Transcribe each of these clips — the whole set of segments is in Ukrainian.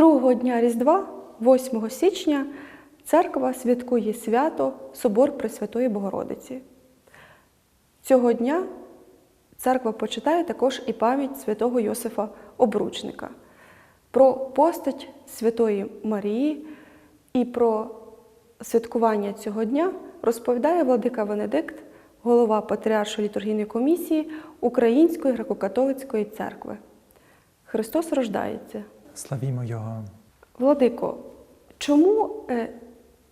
Другого дня Різдва, 8 січня, церква святкує свято Собор Пресвятої Богородиці. Цього дня церква почитає також і пам'ять святого Йосифа Обручника, про постать Святої Марії і про святкування цього дня розповідає владика Венедикт, голова Патріаршої літургійної комісії Української греко-католицької церкви. Христос рождається. Славімо Його. Владико, чому е,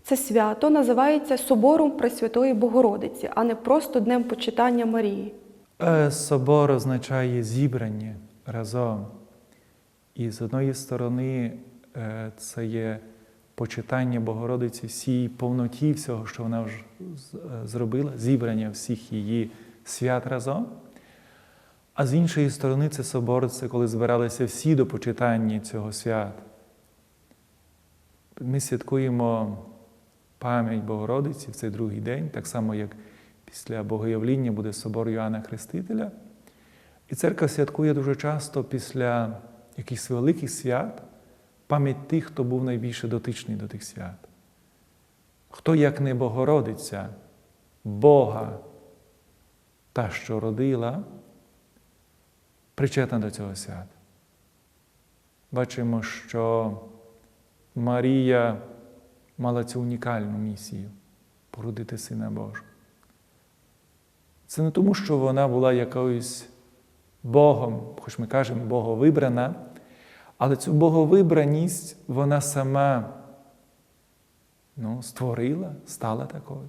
це свято називається Собором Пресвятої Богородиці, а не просто Днем почитання Марії? Е, Собор означає зібрання разом. І з одної сторони, е, це є почитання Богородиці всій повноті всього, що вона вже зробила, зібрання всіх її свят разом. А з іншої сторони, це собор, це коли збиралися всі до почитання цього свята. Ми святкуємо пам'ять Богородиці в цей другий день, так само, як після Богоявління буде собор Йоанна Хрестителя. І церква святкує дуже часто після якихось великих свят пам'ять тих, хто був найбільше дотичний до тих свят. Хто, як не Богородиця, Бога, та, що родила, причетна до цього свята. Бачимо, що Марія мала цю унікальну місію породити Сина Божого. Це не тому, що вона була якоюсь Богом, хоч ми кажемо, Боговибрана, але цю боговибраність вона сама ну, створила, стала такою.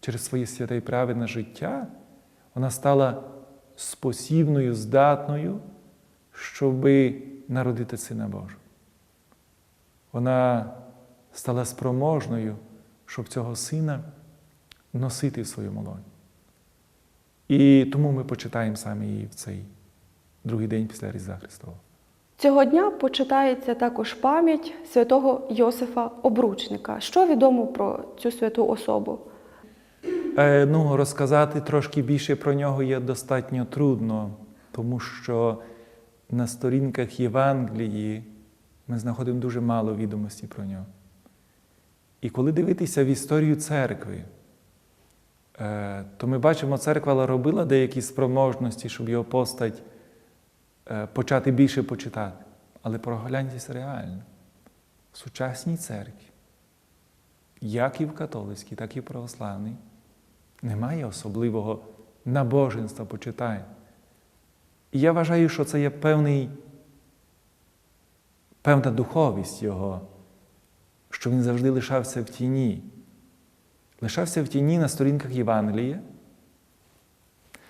Через своє святе і праведне життя вона стала спосібною, здатною, щоби народити Сина Божого. Вона стала спроможною, щоб цього сина носити в своєму. І тому ми почитаємо саме її в цей другий день після Різдва Христового. Цього дня почитається також пам'ять святого Йосифа Обручника. Що відомо про цю святу особу? Е, ну, розказати трошки більше про нього є достатньо трудно, тому що на сторінках Євангелії ми знаходимо дуже мало відомості про нього. І коли дивитися в історію церкви, е, то ми бачимо, церква робила деякі спроможності, щоб його постать е, почати більше почитати. Але прогляньтеся реально. В сучасній церкві, як і в католицькій, так і в православній, немає особливого набоженства почитання. І я вважаю, що це є певний, певна духовість його, що він завжди лишався в тіні. Лишався в тіні на сторінках Євангелія,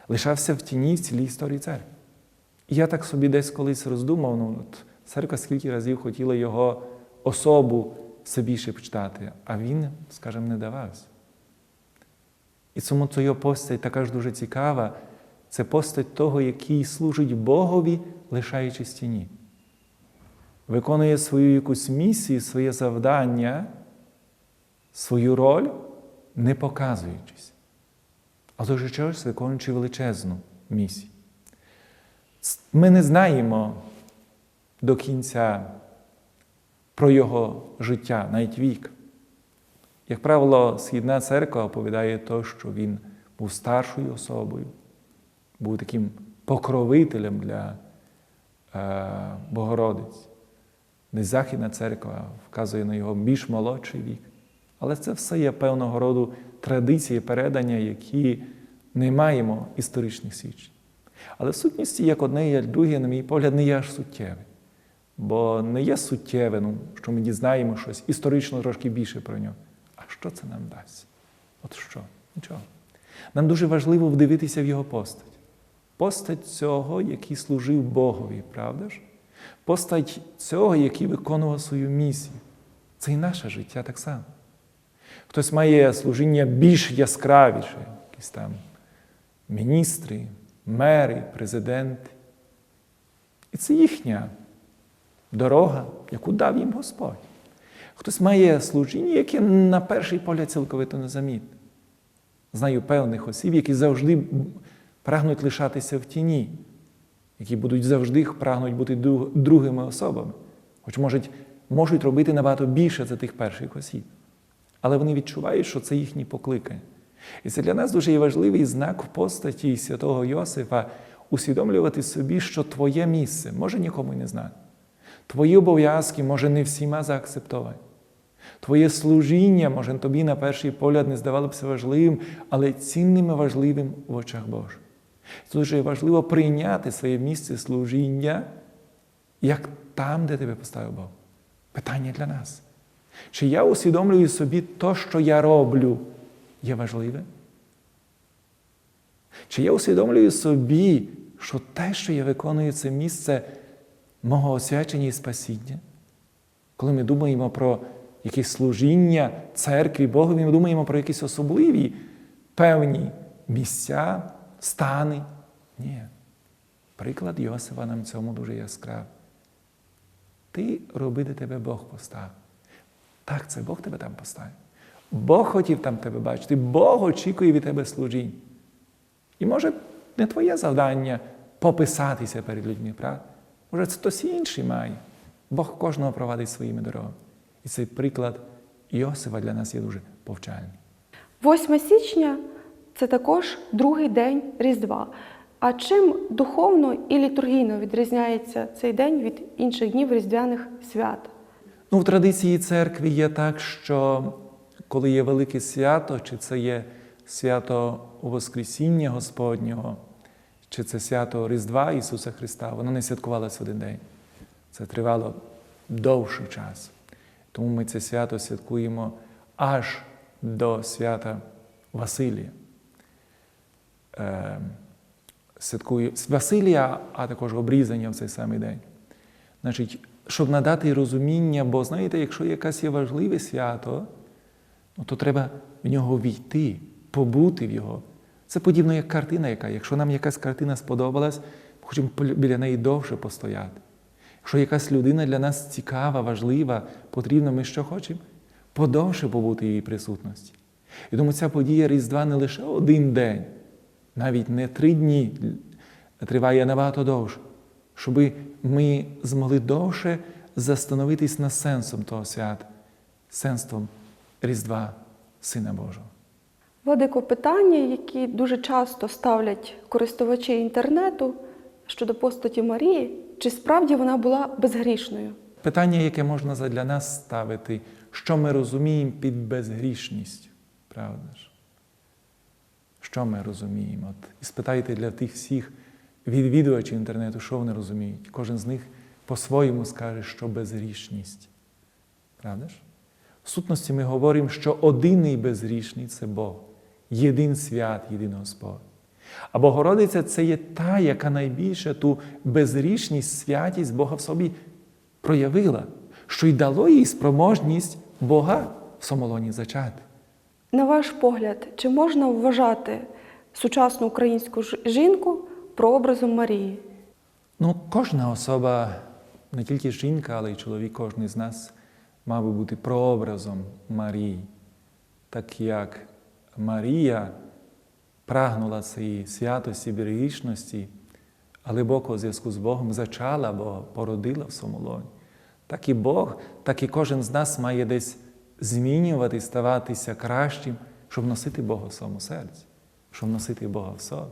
лишався в тіні в цілій історії церкви. І я так собі десь колись роздумав, ну, от церква скільки разів хотіла його особу все більше почитати, а він, скажімо, не давався. І це його постать така ж дуже цікава. Це постать того, який служить Богові, лишаючись в тіні. Виконує свою якусь місію, своє завдання, свою роль, не показуючись. А в той же час виконуючи величезну місію. Ми не знаємо до кінця про його життя, навіть вік. Як правило, Східна церква оповідає те, що він був старшою особою, був таким покровителем для е, Богородиць. Десь Західна церква вказує на його більш молодший вік. Але це все є певного роду традиції, передання, які не маємо історичних свідчень. Але в сутності, як одне, як друге, на мій погляд, не є аж суттєве. Бо не є суттєве, ну, що ми дізнаємо щось історично трошки більше про нього. Що це нам дасть? От що? Нічого. Нам дуже важливо вдивитися в його постать. Постать цього, який служив Богові, правда ж? Постать цього, який виконував свою місію. Це і наше життя так само. Хтось має служіння більш яскравіше, якісь там міністри, мери, президенти. І це їхня дорога, яку дав їм Господь. Хтось має служіння, яке на перший погляд цілковито незамітне. Знаю певних осіб, які завжди прагнуть лишатися в тіні, які будуть завжди прагнуть бути другими особами, хоч можуть можуть робити набагато більше за тих перших осіб. Але вони відчувають, що це їхні покликання. І це для нас дуже важливий знак в постаті святого Йосифа усвідомлювати собі, що твоє місце може нікому не знати. Твої обов'язки може не всіма заакцептовані. Твоє служіння, може, тобі на перший погляд не здавалося важливим, але цінним і важливим в очах Божих. Дуже важливо прийняти своє місце служіння як там, де тебе поставив Бог. Питання для нас. Чи я усвідомлюю собі то, що я роблю, є важливе? Чи я усвідомлюю собі, що те, що я виконую, це місце мого освячення і спасіння? Коли ми думаємо про якесь служіння церкві, Богові, ми думаємо про якісь особливі певні місця, стани. Ні. Приклад Йосифа нам цьому дуже яскравий. Ти роби, де тебе Бог поставив. Так, це Бог тебе там поставив. Бог хотів там тебе бачити, Бог очікує від тебе служінь. І може не твоє завдання пописатися перед людьми, правда? Може, це хтось інший має. Бог кожного провадить своїми дорогами. І цей приклад Іосифа для нас є дуже повчальний. 8 січня це також другий день Різдва. А чим духовно і літургійно відрізняється цей день від інших днів різдвяних свят? Ну, в традиції церкви є так, що коли є велике свято, чи це є свято Воскресіння Господнього, чи це свято Різдва Ісуса Христа, воно не святкувалося один день. Це тривало довший час. Тому ми це свято святкуємо аж до свята Василія. Е, святкує Василія, а також обрізання в цей самий день. Значить, щоб надати розуміння, бо знаєте, якщо якесь є важливе свято, ну, то треба в нього війти, побути в його. Це подібно як картина, яка, якщо нам якась картина сподобалась, ми хочемо біля неї довше постояти. Якщо якась людина для нас цікава, важлива, потрібна, ми що хочемо? Подовше побути її присутності. І тому ця подія Різдва не лише один день, навіть не три дні, триває набагато довше, щоб ми змогли довше застановитись над сенсом того свята, сенсом Різдва Сина Божого. Владико, питання, які дуже часто ставлять користувачі інтернету щодо постаті Марії, чи справді вона була безгрішною? Питання, яке можна для нас ставити, що ми розуміємо під безгрішністю, правда ж? Що ми розуміємо? От, і спитайте для тих всіх відвідувачів інтернету, що вони розуміють. Кожен з них по-своєму скаже, що безгрішність. Правда ж? В сутності ми говоримо, що один і безгрішний це Бог, єдин свят, єдин Господь. А Богородиця це є та, яка найбільше ту безрічність, святість Бога в собі проявила, що й дало їй спроможність Бога в самолоні зачати. На ваш погляд, чи можна вважати сучасну українську жінку прообразом Марії? Ну, кожна особа, не тільки жінка, але й чоловік, кожен з нас мав би бути прообразом Марії, так як Марія прагнула цієї святості, берегічності, а глибоко у зв'язку з Богом зачала Бога, породила в своєму лоні. Так і Бог, так і кожен з нас має десь змінювати, ставатися кращим, щоб носити Бога в своєму серці, щоб носити Бога в собі.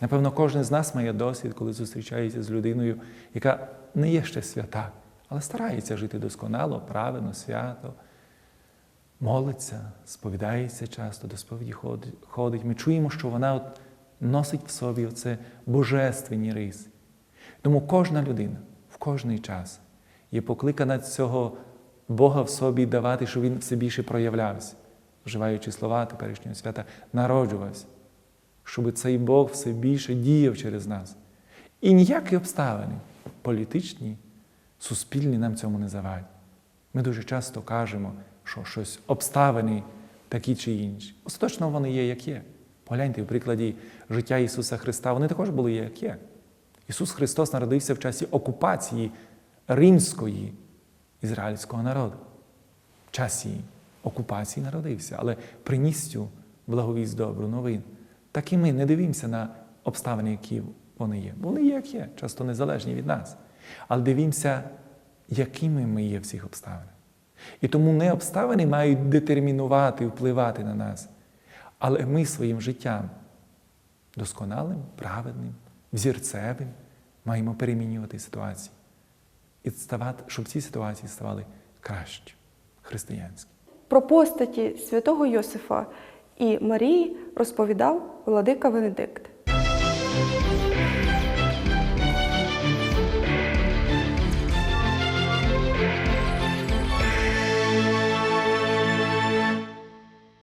Напевно, кожен з нас має досвід, коли зустрічається з людиною, яка не є ще свята, але старається жити досконало, правильно, свято, молиться, сповідається часто, до сповіді ходить-. Ми чуємо, що вона от носить в собі оце божественні риси. Тому кожна людина в кожний час є покликана цього Бога в собі давати, щоб він все більше проявлявся, вживаючи слова теперішнього свята, народжувався, щоб цей Бог все більше діяв через нас. І ніякі обставини, політичні, суспільні нам цьому не завадять. Ми дуже часто кажемо, що щось обставини такі чи інші. Остаточно вони є, як є. Погляньте в прикладі життя Ісуса Христа, вони також були є, як є. Ісус Христос народився в часі окупації римської ізраїльського народу. В часі окупації народився, але приніс цю благовість добру новину. Так і ми не дивимося на обставини, які вони є. Вони є, як є, часто незалежні від нас. Але дивимося якими ми є в цих обставинах. І тому не обставини мають детермінувати, впливати на нас, але ми своїм життям досконалим, праведним, взірцевим маємо перемінювати ситуації. І ставати, щоб ці ситуації ставали кращі, християнські. Про постаті святого Йосифа і Марії розповідав владика Венедикт.